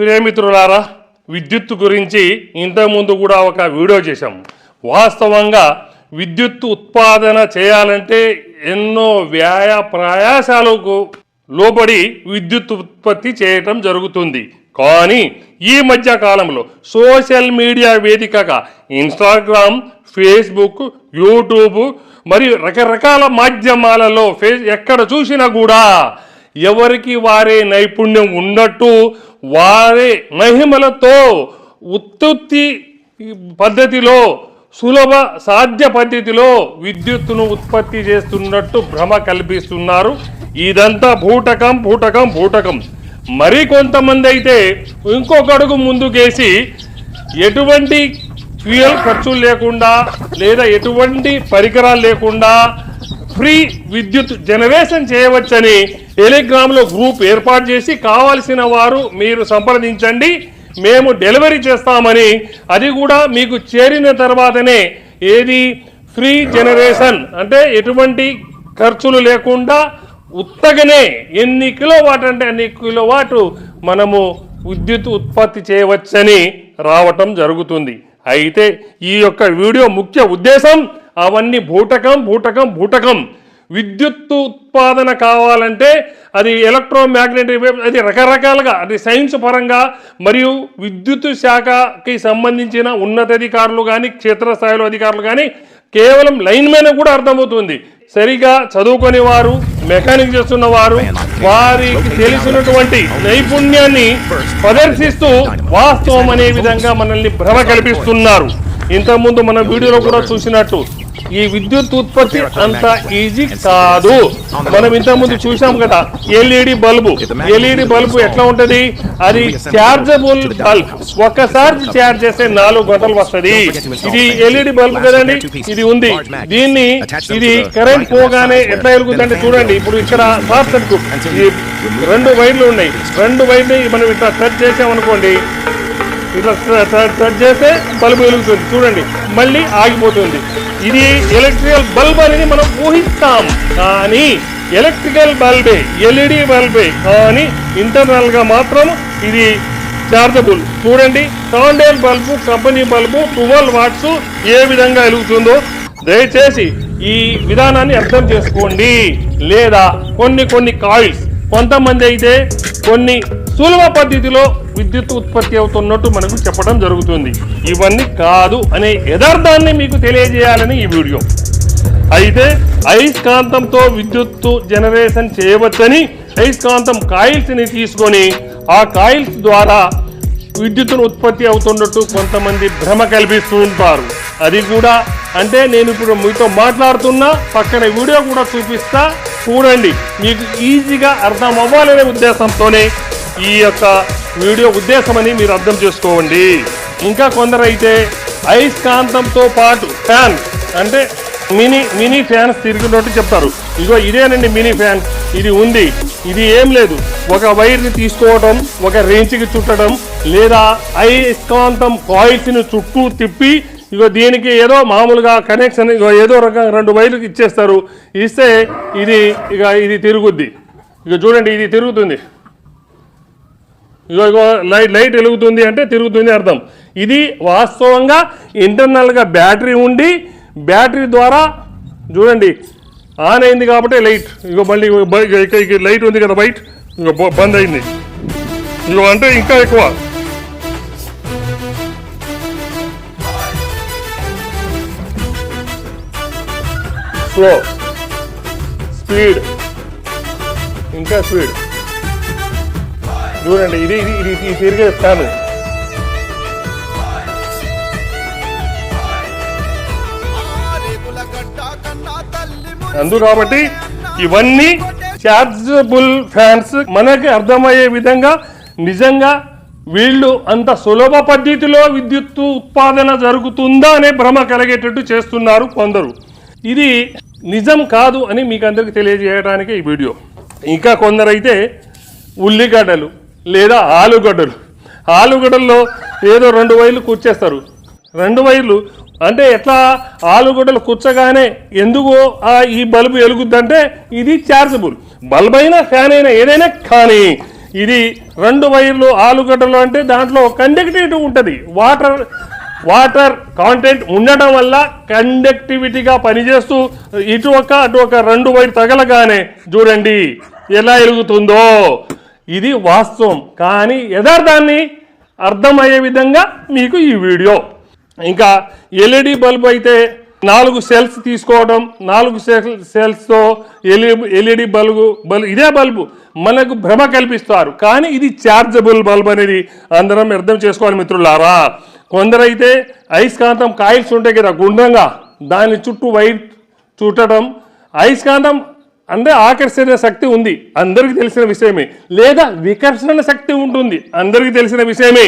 ప్రియమిత్రులారా విద్యుత్తు గురించి ఇంతకుముందు కూడా ఒక వీడియో చేశాం. వాస్తవంగా విద్యుత్ ఉత్పాదన చేయాలంటే ఎన్నో వ్యాయ ప్రయాసాలకు లోబడి విద్యుత్ ఉత్పత్తి చేయటం జరుగుతుంది. కానీ ఈ మధ్య కాలంలో సోషల్ మీడియా వేదికగా ఇన్స్టాగ్రామ్ ఫేస్బుక్ యూట్యూబ్ మరియు రకరకాల మాధ్యమాలలో ఫే ఎక్కడ చూసినా కూడా ఎవరికి వారే నైపుణ్యం ఉన్నట్టు వారే మహిమలతో ఉత్పత్తి పద్ధతిలో సులభ సాధ్య పద్ధతిలో విద్యుత్తును ఉత్పత్తి చేస్తున్నట్టు భ్రమ కల్పిస్తున్నారు. ఇదంతా భూటకం భూటకం భూటకం. మరి కొంతమంది అయితే ఇంకొక అడుగు ముందుకేసి ఎటువంటి ఫ్యూయల్ ఖర్చులు లేకుండా లేదా ఎటువంటి పరికరాలు లేకుండా ఫ్రీ విద్యుత్ జనరేషన్ చేయవచ్చని టెలిగ్రామ్లో గ్రూప్ ఏర్పాటు చేసి కావాల్సిన వారు మీరు సంప్రదించండి. మేము డెలివరీ చేస్తామని అది కూడా మీకు చేరిన తర్వాతనే ఏది? Free generation. అంటే ఎటువంటి ఖర్చులు లేకుండా ఉత్తగనే ఎన్ని కిలోవాట్ అంటే అన్ని కిలోవాట్ మనము విద్యుత్ ఉత్పత్తి చేయవచ్చని రావటం జరుగుతుంది. అయితే ఈ యొక్క వీడియో ముఖ్య ఉద్దేశం అవన్నీ భూటకం భూటకం భూటకం విద్యుత్ ఉత్పాదన కావాలంటే అది ఎలక్ట్రోమాగ్నెటిక్ వేవ్ అది రకరకాలుగా అది సైన్స్ పరంగా మరియు విద్యుత్ శాఖకి సంబంధించిన ఉన్నతాధికారులు కానీ క్షేత్రస్థాయిలో అధికారులు కానీ కేవలం లైన్ మీద కూడా అర్థమవుతుంది. సరిగా చదువుకొని వారు మెకానిక్ చేస్తున్న వారు వారికి తెలిసినటువంటి నైపుణ్యాన్ని ప్రదర్శిస్తూ వాస్తవం అనే విధంగా మనల్ని భ్రమ కల్పిస్తున్నారు. ఇంతకుముందు మన వీడియోలో కూడా చూసినట్టు ఈ విద్యుత్ ఉత్పత్తి అంత ఈజీ కాదు. మనం ఇంతకుముందు చూసాం కదా ఎల్ఈడి బల్బు. ఎల్ఈడి బల్బు ఎట్లా ఉంటది? అది చార్జబుల్ బల్బ్. ఒక్కసారి చార్జ్ చేస్తే నాలుగు గంటలు వస్తది. ఇది ఎల్ఈడి బల్బ్ కదండి ఇది ఉంది. దీన్ని ఇది కరెంట్ పోగానే ఎట్లా వెలుగుతుందంటే చూడండి. ఇప్పుడు ఇక్కడ షార్ట్ సర్క్యూట్ రెండు వైర్లు ఉన్నాయి. రెండు వైర్ని మనం ఇట్లా టచ్ చేసామనుకోండి ఇట్లా టచ్ చేస్తే బల్బు వెలుగుతుంది. చూడండి మళ్ళీ ఆగిపోతుంది. ఇది ఎలక్ట్రికల్ బల్బ్ అనేది మనం ఊహిస్తాం. కానీ ఎలక్ట్రికల్ బల్బే ఎల్ఈడి బల్బే కానీ ఇంటర్నల్గా మాత్రం ఇది చార్జబుల్. చూడండి Tandel bulb company bulb twelve watts ఏ విధంగా వెలుగుతుందో. దయచేసి ఈ విధానాన్ని అర్థం చేసుకోండి. లేదా కొన్ని కొన్ని కాయిల్స్ కొంతమంది అయితే కొన్ని సులభ పద్ధతిలో విద్యుత్ ఉత్పత్తి అవుతున్నట్టు మనకు చెప్పడం జరుగుతుంది. ఇవన్నీ కాదు అనే యథార్థాన్ని మీకు తెలియజేయాలని ఈ వీడియో. అయితే అయస్కాంతంతో విద్యుత్తు జనరేషన్ చేయవచ్చని అయస్కాంతం కాయిల్స్ని తీసుకొని ఆ కాయిల్స్ ద్వారా విద్యుత్తును ఉత్పత్తి అవుతున్నట్టు కొంతమంది భ్రమ కల్పిస్తూ ఉంటారు. అది కూడా అంటే నేను ఇప్పుడు మీతో మాట్లాడుతున్నా పక్కన వీడియో కూడా చూపిస్తా చూడండి. మీకు ఈజీగా అర్థం అవ్వాలనే ఉద్దేశంతోనే ఈ యొక్క వీడియో ఉద్దేశమని మీరు అర్థం చేసుకోండి ఇంకా కొందరైతే అయస్కాంతంతో పాటు ఫ్యాన్ అంటే మినీ మినీ ఫ్యాన్స్ తిరిగినట్టు చెప్తారు. ఇగో ఇదేనండి మినీ ఫ్యాన్. ఇది ఉంది. ఇది ఏం లేదు. ఒక వైర్ని తీసుకోవడం ఒక రేంజ్కి చుట్టడం లేదా అయస్కాంతం కాయిల్స్ని చుట్టూ తిప్పి ఇగో దీనికి ఏదో మామూలుగా కనెక్షన్ ఇగో ఏదో రకంగా రెండు వైర్లు ఇచ్చేస్తారు. ఇస్తే ఇది ఇక ఇది తిరుగుద్ది. ఇక చూడండి ఇది తిరుగుతుంది. ఇగో లైట్ లైట్ వెలుగుతుంది అంటే తిరుగుతుంది అర్థం. ఇది వాస్తవంగా ఇంటర్నల్గా బ్యాటరీ ఉండి బ్యాటరీ ద్వారా చూడండి ఆన్ అయింది కాబట్టి లైట్. ఇగో మళ్ళీ లైట్ ఉంది కదా బయట ఇగో బ- బంద్ అయింది. ఇగో అంటే ఇంకా ఎక్కువ. స్లో స్పీడ్ ఇంకా స్పీడ్ చూడండి ఇది ఇది ఇది ఈ తీరుగా ఫ్యాను అందు కాబట్టి ఇవన్నీ చార్జబుల్ ఫ్యాన్స్ మనకి అర్థమయ్యే విధంగా నిజంగా వీళ్ళు అంత సులభ పద్ధతిలో విద్యుత్తు ఉత్పాదన జరుగుతుందా అనే భ్రమ కలిగేటట్టు చేస్తున్నారు కొందరు. ఇది నిజం కాదు అని మీకు అందరికీ తెలియజేయడానికి ఈ వీడియో. ఇంకా కొందరైతే ఉల్లిగడ్డలు లేదా ఆలుగడ్డలు. ఆలుగడ్డల్లో ఏదో రెండు వైర్లు కూర్చేస్తారు. రెండు వైర్లు అంటే ఎట్లా? ఆలుగడ్డలు కూర్చగానే ఎందుకు ఈ బల్బు వెలుగుద్దంటే ఇది చార్జబుల్ బల్బ్ అయినా ఫ్యాన్ అయినా ఏదైనా కానీ ఇది రెండు వైర్లు ఆలుగడ్డలు అంటే దాంట్లో కండక్టివిటీ ఉంటుంది. వాటర్ వాటర్ కాంటెంట్ ఉండడం వల్ల కండక్టివిటీగా పనిచేస్తూ ఇటు ఒక అటు ఒక రెండు వైర్ తగలగానే చూడండి ఎలా ఎలుగుతుందో ఇది వాస్తవం. కానీ యథార్థాన్ని అర్థమయ్యే విధంగా మీకు ఈ వీడియో. ఇంకా ఎల్ఈడి బల్బ్ అయితే నాలుగు సెల్స్ తీసుకోవడం నాలుగు cell సెల్స్తో L E LED bulb bulb ఇదే బల్బు మనకు భ్రమ కల్పిస్తారు. కానీ ఇది ఛార్జబుల్ బల్బ్ అనేది అందరం అర్థం చేసుకోవాలి మిత్రులారా. కొందరైతే అయస్కాంతం కాయిల్స్ ఉంటాయి కదా గుండ్రంగా దాని చుట్టూ వైర్ చుట్టడం అయస్కాంతం అంటే ఆకర్షణ శక్తి ఉంది. అందరికీ తెలిసిన విషయమే. లేదా వికర్షణ శక్తి ఉంటుంది. అందరికీ తెలిసిన విషయమే.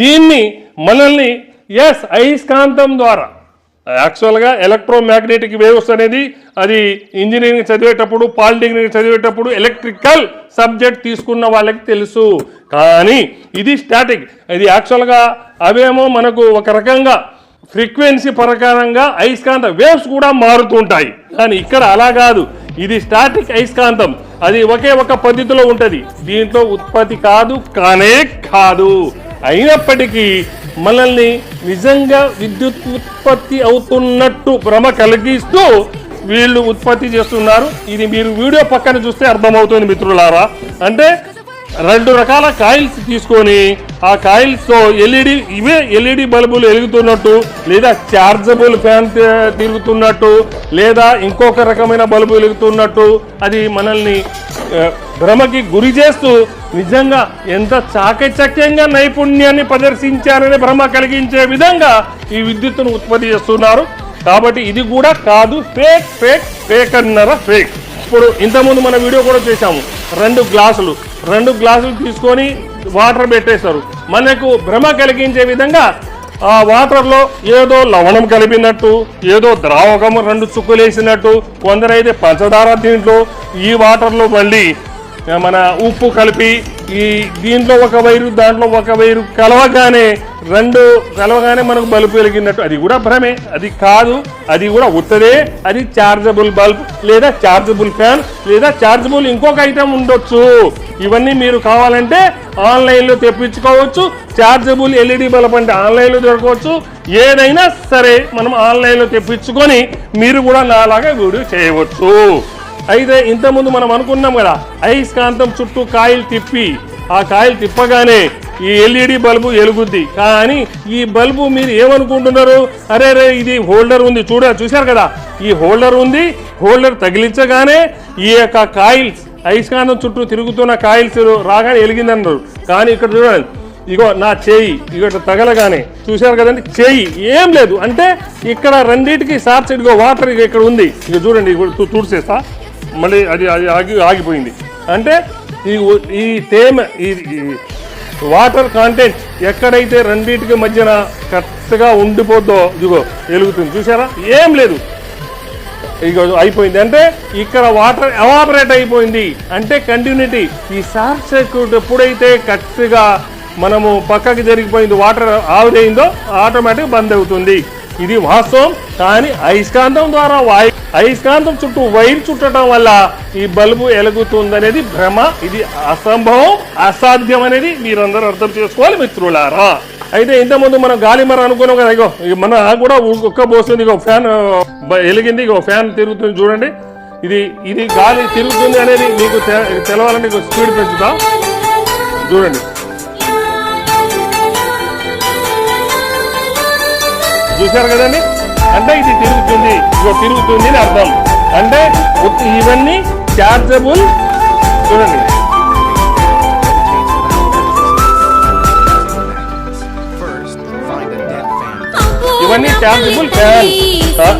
దీన్ని మనల్ని ఎస్ అయస్కాంతం ద్వారా యాక్చువల్గా ఎలక్ట్రోమాగ్నెటిక్ వేవ్స్ అనేది అది ఇంజనీరింగ్ చదివేటప్పుడు పాలిటెక్నిక్ చదివేటప్పుడు ఎలక్ట్రికల్ సబ్జెక్ట్ తీసుకున్న వాళ్ళకి తెలుసు. కానీ ఇది స్టాటిక్ ఇది యాక్చువల్గా అవేమో మనకు ఒక రకంగా ఫ్రీక్వెన్సీ ప్రకారంగా అయస్కాంత వేవ్స్ కూడా మారుతుంటాయి కానీ ఇక్కడ అలా కాదు. ఇది స్టాటిక్ అయస్కాంతం. అది ఒకే ఒక పద్ధతిలో ఉంటుంది. దీంట్లో ఉత్పత్తి కాదు కానే కాదు. అయినప్పటికీ మనల్ని నిజంగా విద్యుత్ ఉత్పత్తి అవుతున్నట్టు భ్రమ కలిగిస్తూ వీళ్ళు ఉత్పత్తి చేస్తున్నారు. ఇది మీరు వీడియో పక్కన చూస్తే అర్థమవుతుంది మిత్రులారా. అంటే రెండు రకాల కాయిల్స్ తీసుకొని ఆ కాయిల్స్తో ఎల్ఈడి ఇవే ఎల్ఈడి బల్బులు వెలుగుతున్నట్టు లేదా చార్జబుల్ ఫ్యాన్ తిరుగుతున్నట్టు లేదా ఇంకొక రకమైన బల్బు వెలుగుతున్నట్టు అది మనల్ని భ్రమకి గురి చేస్తూ నిజంగా ఎంత చాకచక్యంగా నైపుణ్యాన్ని ప్రదర్శించారనే భ్రమ కలిగించే విధంగా ఈ విద్యుత్తును ఉత్పత్తి చేస్తున్నారు. కాబట్టి ఇది కూడా కాదు ఫేక్ ఫేక్ ఫేక్ అన్నారా ఫేక్. ఇప్పుడు ఇంతకుముందు మన వీడియో కూడా చేశాము. రెండు గ్లాసులు. రెండు గ్లాసులు తీసుకొని వాటర్ పెట్టేస్తారు. మనకు భ్రమ కలిగించే విధంగా ఆ వాటర్లో ఏదో లవణం కలిపినట్టు ఏదో ద్రావకం రెండు చుక్కులేసినట్టు కొందరైతే పంచదార దీంట్లో ఈ వాటర్లో మళ్ళీ మన ఉప్పు కలిపి ఈ దీంట్లో ఒక వైరు దాంట్లో ఒక వైరు కలవగానే రెండు కలవగానే మనకు బల్బు వెలిగినట్టు. అది కూడా భ్రమే. అది కాదు అది కూడా ఉత్తదే అది చార్జబుల్ బల్బ్ లేదా చార్జబుల్ ఫ్యాన్ లేదా చార్జబుల్ ఇంకొక ఐటమ్ ఉండొచ్చు. ఇవన్నీ మీరు కావాలంటే ఆన్లైన్లో తెప్పించుకోవచ్చు. చార్జబుల్ ఎల్ఈడి బల్బ్ అంటే ఆన్లైన్లో దొరకవచ్చు. ఏదైనా సరే మనం ఆన్లైన్లో తెప్పించుకొని మీరు కూడా నాలాగా వీడియో చేయవచ్చు. అయితే ఇంతకుముందు మనం అనుకున్నాం కదా అయస్కాంతం చుట్టూ కాయిల్ తిప్పి ఆ కాయిల్ తిప్పగానే ఈ ఎల్ఈడి బల్బు వెలుగుద్ది. కానీ ఈ బల్బు మీరు ఏమనుకుంటున్నారు? అరే రే ఇది హోల్డర్ ఉంది చూడ చూశారు కదా? ఈ హోల్డర్ ఉంది హోల్డర్ తగిలించగానే ఈ యొక్క కాయిల్స్ అయస్కాంతం చుట్టూ తిరుగుతున్న కాయిల్స్ రాగానే వెలిగిందన్నారు. కానీ ఇక్కడ చూడండి ఇగో నా చేయి ఇక్కడ తగలగానే చూశారు కదండి? చేయి ఏం లేదు. అంటే ఇక్కడ రెండింటికి షార్ట్ సైడ్ వాటర్ ఇక్కడ ఉంది. ఇక చూడండి ఇగో తూ- తుడిచేస్తా. మళ్ళీ అది అది ఆగి ఆగిపోయింది. అంటే ఈ ఈ తేమ ఈ వాటర్ కాంటెంట్ ఎక్కడైతే రెండింటికి మధ్యన కరెక్ట్గా ఉండిపోద్దో ఇదిగో వెలుగుతుంది. చూసారా ఏం లేదు. ఇక అయిపోయింది. అంటే ఇక్కడ వాటర్ ఎవాపరేట్ అయిపోయింది. అంటే కంటిన్యూటీ ఈ షార్ట్ సర్క్యూట్ ఎప్పుడైతే కరెక్ట్గా మనము పక్కకి జరిగిపోయింది వాటర్ ఆవిరైందో ఆటోమేటిక్ బంద్ అవుతుంది. ఇది వాస్తవం. కానీ అయస్కాంతం ద్వారా వాయు అయస్కాంతం చుట్టూ వైర్ చుట్టడం వల్ల ఈ బల్బు ఎలుగుతుందనేది భ్రమ. ఇది అసంభవం అసాధ్యం అనేది మీరందరూ అర్థం చేసుకోవాలి మిత్రులారా. అయితే ఇంతకుముందు మనం గాలి గాలిమర అనుకున్నాం కదా ఇగో మన కూడా ఒక్క పోస్తుంది ఇగో ఫ్యాన్ ఎలిగింది ఇగో ఫ్యాన్ తిరుగుతుంది చూడండి. ఇది ఇది గాలి తిరుగుతుంది అనేది మీకు తె- స్పీడ్ పెంచుతాం చూడండి. చూశారు కదండి? అంటే ఇది తిరుగుతుంది. ఇగో తిరుగుతుంది అని అర్థం. అంటే ఇవన్నీ చార్జబుల్ చూడండి. ఇవన్నీ చార్జబుల్ ఫ్యాన్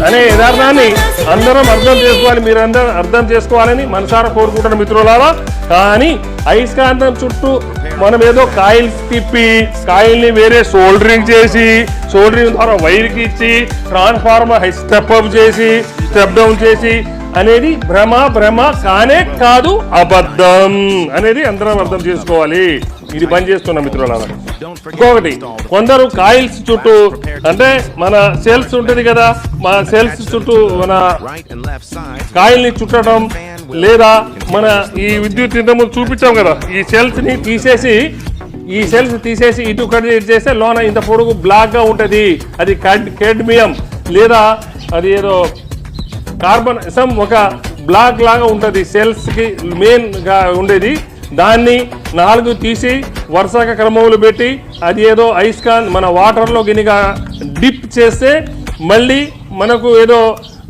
అనే యథార్థాన్ని అందరం అర్థం చేసుకోవాలి మీరు అందరూ అర్థం చేసుకోవాలని మనసారా కోరుకుంటున్న మిత్రులారా. కానీ అయస్కాంతం చుట్టూ మనం ఏదో కాయిల్స్ తిప్పి కాయిల్ని వేరే సోల్డరింగ్ చేసి సోల్డరింగ్ ద్వారా వైర్కి ఇచ్చి ట్రాన్స్ఫార్మర్ స్టెప్ అప్ చేసి స్టెప్ డౌన్ చేసి అనేది భ్రమ భ్రమ కానే కాదు అబద్ధం అనేది అందరం అర్థం చేసుకోవాలి. ఇది పని చేస్తున్న మిత్రులారా. ఇంకొకటి కొందరు కాయిల్స్ చుట్టూ అంటే మన సెల్స్ ఉంటుంది కదా మన సెల్స్ చుట్టూ మన కాయిల్ని కాయిల్ని చుట్టడం లేదా మన ఈ విద్యుత్ ఇంతకుముందు చూపించాం కదా ఈ సెల్స్ని తీసేసి ఈ సెల్స్ తీసేసి ఇటు కట్ చేస్తే లోన ఇంత పొడుగు బ్లాక్గా ఉంటుంది. అది కేడ్మియం లేదా అది ఏదో కార్బన్ సమ్ ఒక బ్లాక్ లాగా ఉంటుంది సెల్స్కి మెయిన్గా ఉండేది. దాన్ని నాలుగు తీసి వరుసగా క్రమంలో పెట్టి అది ఏదో ఐస్కాన్ మన వాటర్లో గినిగా డిప్ చేస్తే మళ్ళీ మనకు ఏదో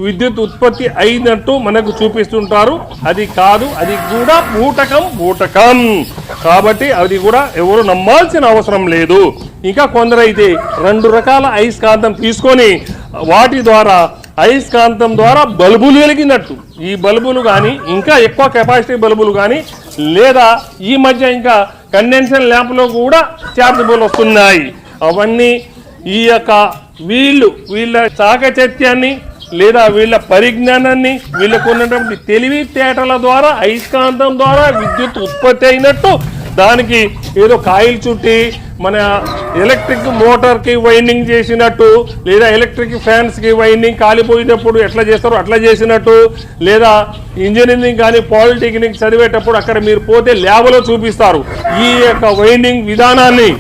విద్యుత్ ఉత్పత్తి అయినట్టు మనకు చూపిస్తుంటారు. అది కాదు అది కూడా బూటకం బూటకం కాబట్టి అది కూడా ఎవరు నమ్మాల్సిన అవసరం లేదు. ఇంకా కొందరైతే రెండు రకాల అయస్కాంతం తీసుకొని వాటి ద్వారా అయస్కాంతం ద్వారా బల్బులు వెలిగినట్టు. ఈ బల్బులు కానీ ఇంకా ఎక్కువ కెపాసిటీ బల్బులు కానీ లేదా ఈ మధ్య ఇంకా కండెన్షన్ ల్యాంప్లో కూడా చార్జబుల్ వస్తున్నాయి. అవన్నీ ఈ యొక్క వీళ్ళు వీళ్ళ చాకచత్యాన్ని లేదా వీళ్ళ పరిజ్ఞానాన్ని వీళ్ళకు ఉన్నటువంటి తెలివితేటల ద్వారా అయస్కాంతం ద్వారా విద్యుత్ ఉత్పత్తి అయినట్టు దానికి ఏదో కాయిల్ చుట్టి మన ఎలక్ట్రిక్ మోటార్కి వైండింగ్ చేసినట్టు లేదా ఎలక్ట్రిక్ ఫ్యాన్స్కి వైండింగ్ కాలిపోయినప్పుడు ఎట్లా చేస్తారో అట్లా చేసినట్టు లేదా ఇంజనీరింగ్ కానీ పాలిటెక్నిక్ చదివేటప్పుడు అక్కడ మీరు పోతే ల్యాబ్లో చూపిస్తారు. ఈ యొక్క వైండింగ్ విధానాన్ని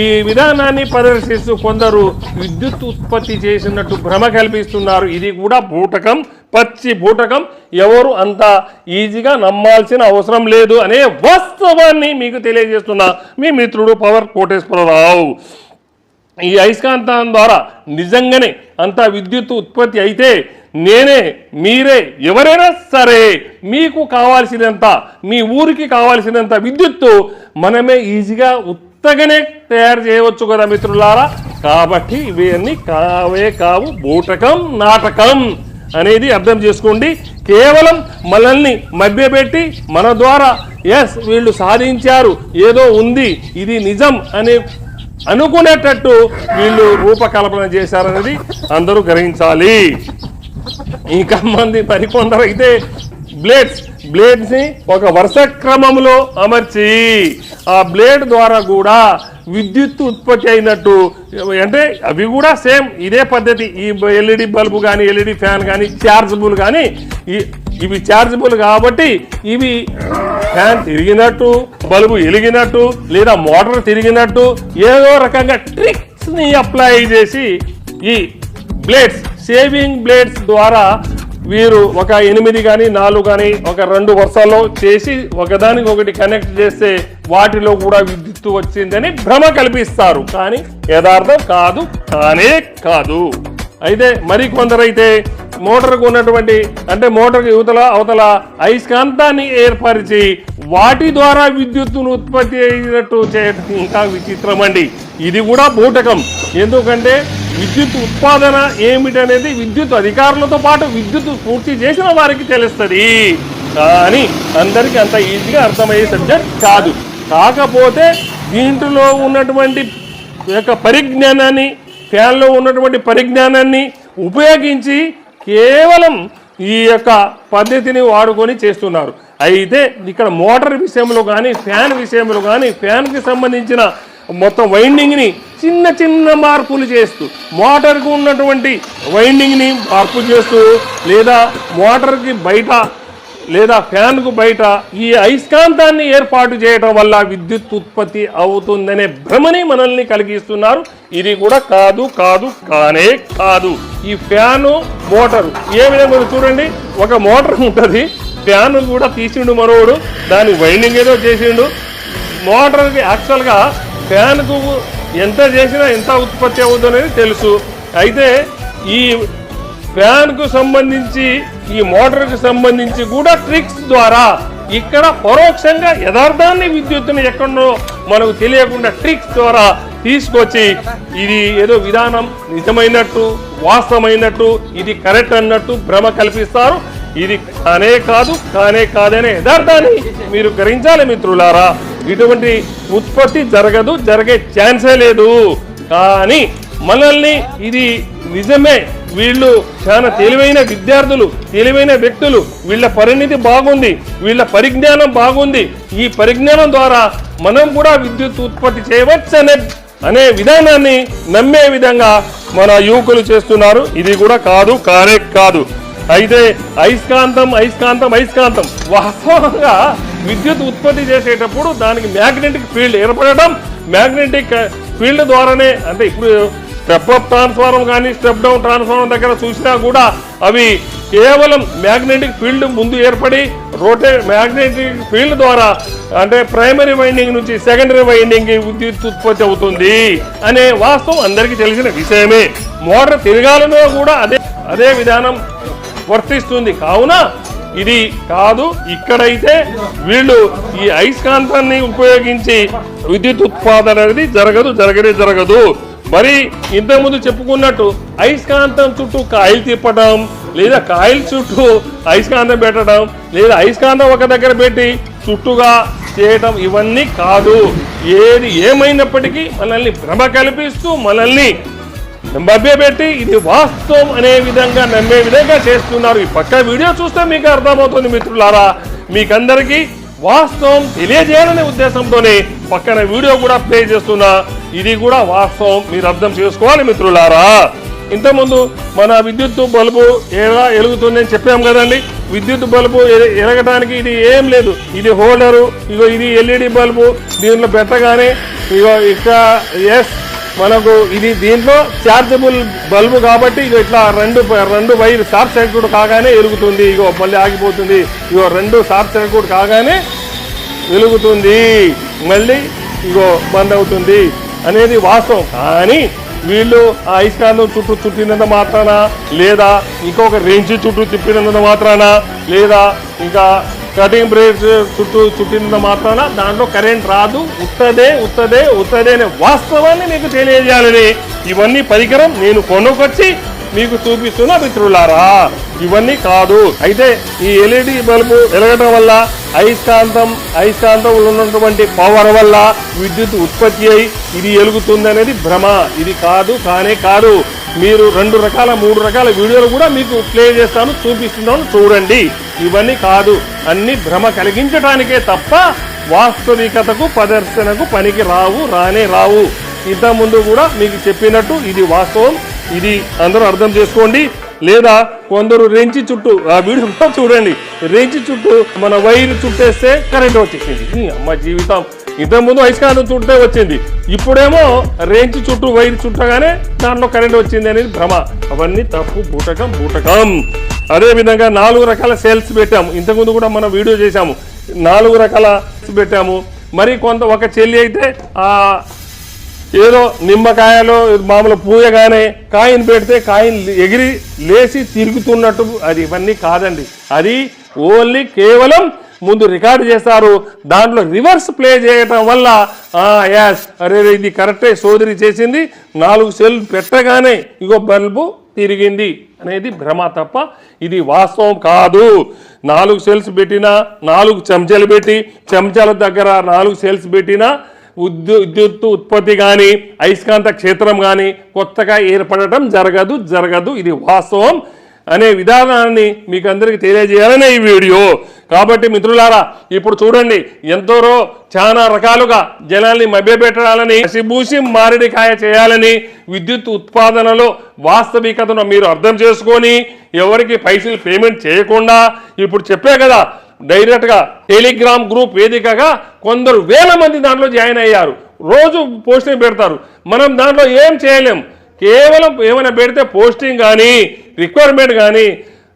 ఈ విధానాన్ని ప్రదర్శిస్తూ కొందరు విద్యుత్ ఉత్పత్తి చేసినట్టు భ్రమ కల్పిస్తున్నారు. ఇది కూడా బూటకం పచ్చి బూటకం. ఎవరు అంత ఈజీగా నమ్మాల్సిన అవసరం లేదు అనే వాస్తవాన్ని మీకు తెలియజేస్తున్న. మీ మిత్రుడు పవర్ వెంకటేశ్వరరావు ఈ అయస్కాంతం ద్వారా నిజంగానే అంత విద్యుత్ ఉత్పత్తి అయితే నేనే మీరే ఎవరైనా సరే మీకు కావాల్సినంత మీ ఊరికి కావాల్సినంత విద్యుత్తు మనమే ఈజీగా ఉత్తగానే తయారు చేయవచ్చు కదా మిత్రులారా. కాబట్టి ఇవన్నీ కావే కావు బూటకం నాటకం అనేది అర్థం చేసుకోండి. కేవలం మనల్ని మభ్యపెట్టి మన ద్వారా ఎస్ వీళ్ళు సాధించారు ఏదో ఉంది ఇది నిజం అనే అనుకునేటట్టు వీళ్ళు రూపకల్పన చేశారనేది అందరూ గ్రహించాలి. ఇంకా మంది మరికొందరు బ్లేడ్స్ బ్లేడ్స్ని ఒక వరుస క్రమంలో అమర్చి ఆ బ్లేడ్ ద్వారా కూడా విద్యుత్ ఉత్పత్తి అయినట్టు. అంటే అవి కూడా సేమ్ ఇదే పద్ధతి. ఈ ఎల్ఈడి బల్బు కానీ ఎల్ఈడి ఫ్యాన్ కానీ చార్జబుల్ కానీ ఇవి చార్జబుల్ కాబట్టి ఇవి ఫ్యాన్ తిరిగినట్టు బల్బు ఎలిగినట్టు లేదా మోటార్ తిరిగినట్టు ఏదో రకంగా ట్రిక్స్ని అప్లై చేసి ఈ బ్లేడ్స్ సేవింగ్ బ్లేడ్స్ ద్వారా వీరు ఒక ఎనిమిది కానీ నాలుగు కానీ ఒక రెండు వర్షాల్లో చేసి ఒకదానికి ఒకటి కనెక్ట్ చేస్తే వాటిలో కూడా విద్యుత్తు వచ్చిందని భ్రమ కల్పిస్తారు. కానీ యథార్థం కాదు కానే కాదు. అయితే మరి కొందరైతే మోటార్కు ఉన్నటువంటి అంటే మోటార్కు యువతల అవతల అయస్కాంతాన్ని ఏర్పరిచి వాటి ద్వారా విద్యుత్తును ఉత్పత్తి అయినట్టు చేయడం ఇంకా విచిత్రం అండి ఇది కూడా బూటకం. ఎందుకంటే విద్యుత్ ఉత్పాదన ఏమిటనేది విద్యుత్ అధికారులతో పాటు విద్యుత్ పూర్తి చేసిన వారికి తెలుస్తుంది. కానీ అందరికీ అంత ఈజీగా అర్థమయ్యే సబ్జెక్ట్ కాదు. కాకపోతే దీంట్లో ఉన్నటువంటి యొక్క పరిజ్ఞానాన్ని ఫ్యాన్లో ఉన్నటువంటి పరిజ్ఞానాన్ని ఉపయోగించి కేవలం ఈ యొక్క పద్ధతిని వాడుకొని చేస్తున్నారు. అయితే ఇక్కడ మోటార్ విషయంలో కానీ ఫ్యాన్ విషయంలో కానీ ఫ్యాన్కి సంబంధించిన మొత్తం వైండింగ్ని చిన్న చిన్న మార్పులు చేస్తూ మోటార్కు ఉన్నటువంటి వైండింగ్ని మార్పు చేస్తూ లేదా మోటార్కి బయట లేదా ఫ్యాన్కు బయట ఈ అయస్కాంతాన్ని ఏర్పాటు చేయడం వల్ల విద్యుత్ ఉత్పత్తి అవుతుందనే భ్రమని మనల్ని కలిగిస్తున్నారు. ఇది కూడా కాదు కాదు కానే కాదు. ఈ ఫ్యాను మోటారు ఏ విధంగా చూడండి. ఒక మోటార్ ఉంటుంది. ఫ్యాను కూడా తీసిండు మరోడు దాని వైండింగ్ ఏదో చేసిండు. మోటార్కి యాక్చువల్గా ఫ్యాన్కు ఎంత చేసినా ఎంత ఉత్పత్తి అవుతుందో తెలుసు. అయితే ఈ ఫ్యాన్కు సంబంధించి ఈ మోటార్కి సంబంధించి కూడా ట్రిక్స్ ద్వారా ఇక్కడ పరోక్షంగా యథార్థాన్ని విద్యుత్తుని ఎక్కడో మనకు తెలియకుండా ట్రిక్స్ ద్వారా తీసుకొచ్చి ఇది ఏదో విధానం నిజమైనట్టు వాస్తవమైనట్టు ఇది కరెక్ట్ అన్నట్టు భ్రమ కల్పిస్తారు. ఇది కానే కాదు కానే కాదనే యథార్థాన్ని మీరు గ్రహించాలి మిత్రులారా. ఇటువంటి ఉత్పత్తి జరగదు జరిగే ఛాన్సే లేదు. కానీ మనల్ని ఇది నిజమే వీళ్ళు చాలా తెలివైన విద్యార్థులు తెలివైన వ్యక్తులు. వీళ్ళ పరిణితి బాగుంది వీళ్ళ పరిజ్ఞానం బాగుంది. ఈ పరిజ్ఞానం ద్వారా మనం కూడా విద్యుత్ ఉత్పత్తి చేయవచ్చు అనే అనే విధానాన్ని నమ్మే విధంగా మన యువకులు చేస్తున్నారు. ఇది కూడా కాదు కారే కాదు. అయితే అయస్కాంతం అయస్కాంతం అయస్కాంతం. వాస్తవంగా విద్యుత్ ఉత్పత్తి చేసేటప్పుడు దానికి మ్యాగ్నెటిక్ ఫీల్డ్ ఏర్పడటం మ్యాగ్నెటిక్ ఫీల్డ్ ద్వారానే అంటే ఇప్పుడు స్టెప్ అప్ ట్రాన్స్ఫార్మర్ కానీ స్టెప్ డౌన్ ట్రాన్స్ఫార్మర్ దగ్గర చూసినా కూడా అవి కేవలం మ్యాగ్నెటిక్ ఫీల్డ్ ముందు ఏర్పడి రోటే మ్యాగ్నెటిక్ ఫీల్డ్ ద్వారా అంటే ప్రైమరీ వైండింగ్ నుంచి సెకండరీ వైండింగ్ విద్యుత్ ఉత్పత్తి అవుతుంది అనే వాస్తవం అందరికీ తెలిసిన విషయమే. మోటార్ తిరగాలనో కూడా అదే అదే విధానం వర్తిస్తుంది. కావున ఇది కాదు ఇక్కడైతే వీళ్ళు ఈ అయస్కాంతాన్ని ఉపయోగించి విద్యుత్ ఉత్పాదన అనేది జరగదు జరగనే జరగదు. మరి ఇంతకుముందు చెప్పుకున్నట్టు అయస్కాంతం చుట్టూ కాయలు తిప్పడం లేదా కాయల చుట్టూ అయస్కాంతం పెట్టడం లేదా అయస్కాంతం ఒక దగ్గర పెట్టి చుట్టూగా చేయటం ఇవన్నీ కాదు. ఏది ఏమైనప్పటికీ మనల్ని భ్రమ కల్పిస్తూ మనల్ని మభ్యపెట్టి ఇది వాస్తవం అనే విధంగా నమ్మే విధంగా చేస్తున్నారు. ఈ పక్క వీడియో చూస్తే మీకు అర్థమవుతుంది మిత్రులారా. మీకందరికీ వాస్తవం తెలియజేయాలనే ఉద్దేశంతోనే పక్కన వీడియో కూడా ప్లే చేస్తున్నా. ఇది కూడా వాస్తవం. మీరు అర్థం చేసుకోవాలి మిత్రులారా. ఇంతకుముందు మన విద్యుత్ బల్బు ఎలా ఎలుగుతుందని చెప్పాం కదండి. విద్యుత్ బల్బు ఎరగటానికి ఇది ఏం లేదు. ఇది హోల్డరు ఇగో ఇది ఎల్ఈడి బల్బు దీనిలో పెట్టగానే ఇగో ఇక ఎస్ మనకు ఇది దీంట్లో చార్జబుల్ బల్బు కాబట్టి ఇగో ఇట్లా రెండు రెండు వైర్ షార్ట్ సర్క్యూట్ కాగానే వెలుగుతుంది. ఇగో మళ్ళీ ఆగిపోతుంది. ఇగో రెండు షార్ట్ సర్క్యూట్ కాగానే వెలుగుతుంది. మళ్ళీ ఇగో బంద్ అవుతుంది. అనేది వాస్తవం. కానీ వీళ్ళు ఆ అయస్కాంతం చుట్టూ చుట్టినంత మాత్రాన లేదా ఇంకొక రేంజ్ చుట్టూ తిప్పినంత మాత్రాన లేదా ఇంకా కటింగ్ బ్రేక్ చుట్టూ చుట్టినంత మాత్రాన దాంట్లో కరెంట్ రాదు. ఉత్తదే ఉత్తదే ఉత్తదే అనే వాస్తవాన్ని మీకు తెలియజేయాలని ఇవన్నీ పరికరం నేను కొనుకొచ్చి మీకు చూపిస్తున్న మిత్రులారా ఇవన్నీ కాదు. అయితే ఈ ఎల్ఈడి బల్బు వెలగటం వల్ల అయస్కాంతం అయస్కాంతంలో ఉన్నటువంటి పవర్ వల్ల విద్యుత్ ఉత్పత్తి అయి ఇది ఎలుగుతుంది అనేది భ్రమ. ఇది కాదు కానే కాదు. మీరు రెండు రకాల మూడు రకాల వీడియోలు కూడా మీకు ప్లే చేస్తాను చూపిస్తున్నాను చూడండి. ఇవన్నీ కాదు. అన్ని భ్రమ కలిగించడానికే తప్ప వాస్తవికతకు ప్రదర్శనకు పనికి రావు రానే రావు. ఇంతకుముందు కూడా మీకు చెప్పినట్టు ఇది వాస్తవం. ఇది అందరూ అర్థం చేసుకోండి. లేదా కొందరు రెంచి చుట్టూ ఆ వీడియో చూడండి. రెంచి చుట్టూ మన వైర్ చుట్టేస్తే కరెంట్ వచ్చేసింది. అమ్మ జీవితం. ఇంతకుముందు అయస్కాంతం చుట్టే వచ్చింది. ఇప్పుడేమో రేంజ్ చుట్టూ వైర్ చుట్టగానే దాంట్లో కరెంట్ వచ్చింది అనేది భ్రమ. అవన్నీ తప్పు బూటకం బూటకం. అదేవిధంగా నాలుగు రకాల సేల్స్ పెట్టాము. ఇంతకుముందు కూడా మనం వీడియో చేశాము. నాలుగు రకాల పెట్టాము. మరి కొంత ఒక చెల్లి అయితే ఆ ఏదో నిమ్మకాయలో మామూలు పూయగానే కాయిన్ పెడితే కాయిన్ ఎగిరి లేచి తిరుగుతున్నట్టు అది ఇవన్నీ కాదండి. అది ఓన్లీ కేవలం ముందు రికార్డు చేస్తారు. దాంట్లో రివర్స్ ప్లే చేయటం వల్ల యాస్ అరే ఇది కరెక్టే సోదరి చేసింది. నాలుగు సెల్ పెట్టగానే ఇగో బల్బు తిరిగింది అనేది భ్రమ తప్ప ఇది వాస్తవం కాదు. నాలుగు సెల్స్ పెట్టినా నాలుగు చెంచాలు పెట్టి చెంచాల దగ్గర నాలుగు సెల్స్ పెట్టినా ఉద్యు విద్యుత్ ఉత్పత్తి కానీ అయస్కాంత క్షేత్రం కానీ కొత్తగా ఏర్పడటం జరగదు జరగదు. ఇది వాస్తవం. అనే విధానాన్ని మీకు అందరికీ తెలియజేయాలనే ఈ వీడియో. కాబట్టి మిత్రులారా ఇప్పుడు చూడండి ఎంతోరో చాలా రకాలుగా జనాల్ని మభ్యపెట్టాలని కసిబూసి మారడికాయ చేయాలని విద్యుత్ ఉత్పాదనలో వాస్తవికతను మీరు అర్థం చేసుకొని ఎవరికి పైసలు పేమెంట్ చేయకుండా ఇప్పుడు చెప్పే కదా డైరెక్ట్గా టెలిగ్రామ్ గ్రూప్ వేదికగా కొందరు వేల మంది దాంట్లో జాయిన్ అయ్యారు. రోజు పోస్టింగ్ పెడతారు. మనం దాంట్లో ఏం చేయలేం. కేవలం ఏమైనా పెడితే పోస్టింగ్ కానీ రిక్వైర్మెంట్ కానీ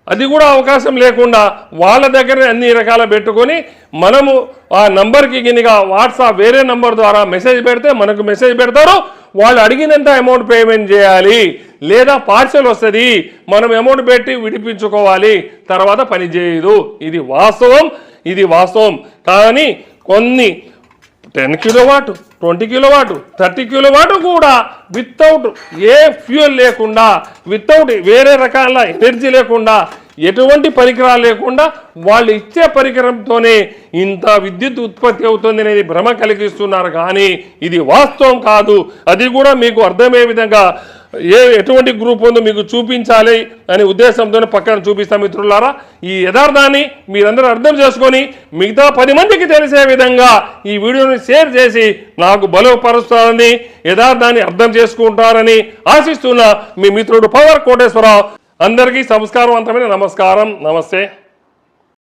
అది కూడా అవకాశం లేకుండా వాళ్ళ దగ్గర అన్ని రకాల పెట్టుకొని మనము ఆ నంబర్కి గినిగా వాట్సాప్ వేరే నంబర్ ద్వారా మెసేజ్ పెడితే మనకు మెసేజ్ పెడతారు. వాళ్ళు అడిగినంత అమౌంట్ పేమెంట్ చేయాలి. లేదా పార్సల్ వస్తుంది. మనం అమౌంట్ పెట్టి విడిపించుకోవాలి. తర్వాత పని చేయదు. ఇది వాస్తవం. ఇది వాస్తవం. కానీ కొన్ని ten kilowatt twenty kilowatt thirty kilowatt కూడా వితౌట్ ఏ ఫ్యూయల్ లేకుండా వితౌట్ వేరే రకాల ఎనర్జీ లేకుండా ఎటువంటి పరికరాలు లేకుండా వాళ్ళు ఇచ్చే పరికరంతోనే ఇంత విద్యుత్ ఉత్పత్తి అవుతుంది అనేది భ్రమ కలిగిస్తున్నారు. కానీ ఇది వాస్తవం కాదు. అది కూడా మీకు అర్థమయ్యే విధంగా ఏ ఎటువంటి గ్రూప్ ఉందో మీకు చూపించాలి అనే ఉద్దేశంతోనే పక్కన చూపిస్తాం మిత్రులారా. ఈ యథార్థాన్ని మీరందరూ అర్థం చేసుకొని మిగతా పది మందికి తెలిసే విధంగా ఈ వీడియోని షేర్ చేసి నాకు బలపరుస్తారని యథార్థాన్ని అర్థం చేసుకుంటారని ఆశిస్తున్న మీ మిత్రుడు పవర్ కోటేశ్వరరావు అందరికీ సంస్కారవంతమైన నమస్కారం. నమస్తే.